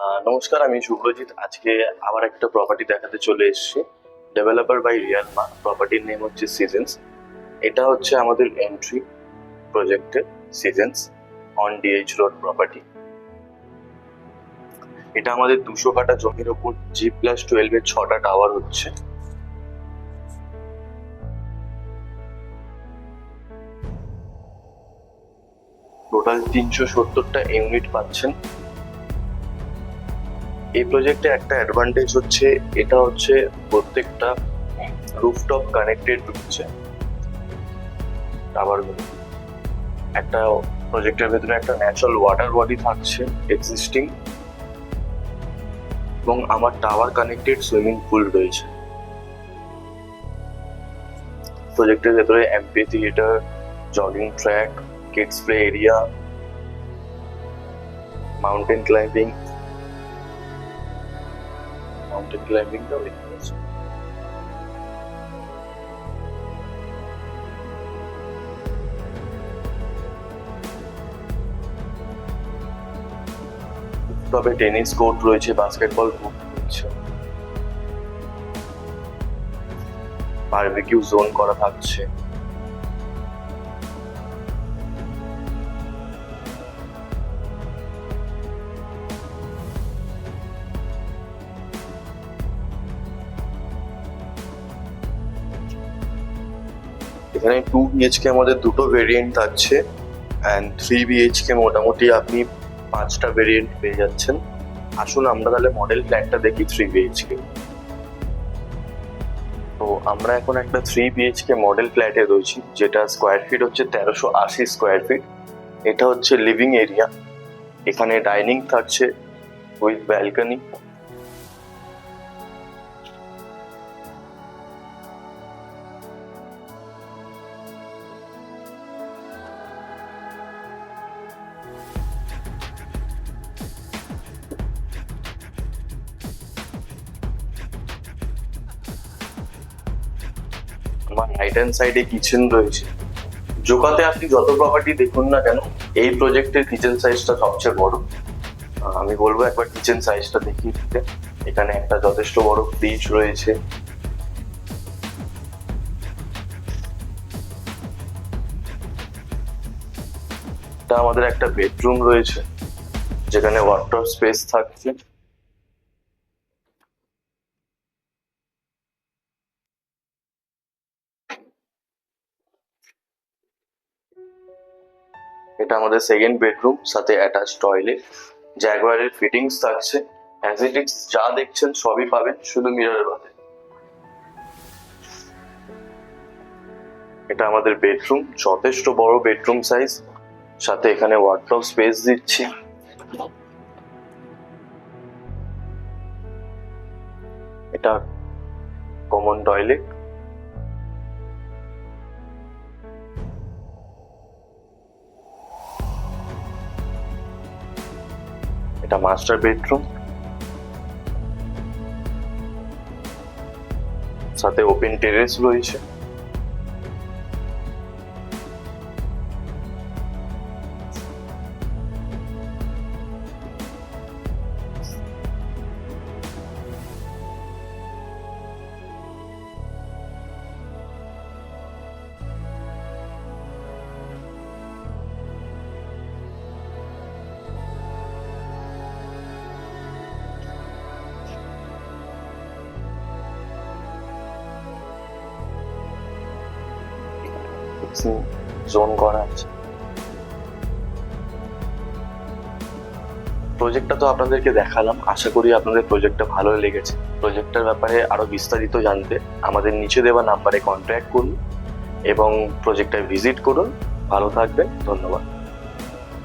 নমস্কার, আমি শুভ্রজিৎ আজকে আবার একটা প্রপার্টি দেখাতে চলে এসেছি। ডেভেলপার বাই রিয়াল মা প্রপার্টির নেম হচ্ছে সিজনস এটা হচ্ছে আমাদের এন্ট্রি প্রজেক্টের seasons on DH road property এটা আমাদের দুশো কাটা জমির ওপর জি প্লাস টুয়েলভ এর ছটা টাওয়ার হচ্ছে। টোটাল তিনশো সত্তরটা ইউনিট পাচ্ছেন। এই প্রজেক্টে একটা অ্যাডভান্টেজ হচ্ছে, এটা হচ্ছে প্রত্যেকটা রুফটপ কানেক্টেড রয়েছে টাওয়ারগুলো একটা প্রজেক্টের ভেতরে একটা ন্যাচারাল ওয়াটার বডি থাকছে এক্সিস্টিং এবং আমার টাওয়ার কানেক্টেড সুইমিং পুল রয়েছে। প্রজেক্টের ভেতরে MP theatre jogging track kids play area mountain climbing mountain ক্লাইম্বিংটাও এখানে আছে তবে টেনিস কোর্ট রয়েছে বাস্কেটবল কোর্ট রয়েছে। বারবিকিউ জোন করা থাকছে। এখানে টু বিএইচকে আমাদের দুটো ভেরিয়েন্ট থাকছে অ্যান্ড থ্রি বিএইচকে মোটামুটি আপনি পাঁচটা ভেরিয়েন্ট পেয়ে যাচ্ছেন। আসুন আমরা তাহলে মডেল ফ্ল্যাটটা দেখি থ্রি বিএইচকে তো আমরা এখন একটা থ্রি বিএইচকে মডেল ফ্ল্যাটে রয়েছি, যেটা স্কোয়ার ফিট হচ্ছে তেরোশো আশি স্কোয়ার ফিট এটা হচ্ছে লিভিং এরিয়া এখানে ডাইনিং থাকছে উইথ ব্যালকনি আমার রাইট হ্যান্ড সাইডে কিচেন রয়েছে। জোকাতে আপনি যত প্রপার্টি দেখুন না কেন, এই প্রজেক্টের কিচেন সাইজটা সবচেয়ে বড়। আমি বলব একবার কিচেন সাইজটা দেখিয়ে দিতে। এখানে একটা যথেষ্ট বড় ফ্রিজ রয়েছে। আমাদের একটা বেডরুম রয়েছে, যেখানে ওয়াটার স্পেস থাকছে। এটা আমাদের সেকেন্ড বেডরুম সাথে অ্যাটাচ টয়লেট জ্যাগুয়ারের ফিটিংস থাকছে। অ্যাসিটিক্স যা দেখছেন সবই পাবেন, শুধু মিররের বাদে। এটা আমাদের বেডরুম যথেষ্ট বড় বেডরুম সাইজ সাথে এখানে ওয়ার্ডরোব স্পেস দিচ্ছি। এটা কমন টয়লেট এটা মাস্টার বেডরুম সাথে ওপেন টেরেস রয়েছে। জোন করা আছে। প্রজেক্টটা তো আপনাদেরকে দেখালাম। আশা করি আপনাদের প্রজেক্টটা ভালো লেগেছে। প্রজেক্টটার ব্যাপারে আরও বিস্তারিত জানতে আমাদের নিচে দেওয়া নাম্বারে কন্ট্যাক্ট করুন এবং প্রজেক্টটা ভিজিট করুন। ভালো থাকবেন। ধন্যবাদ।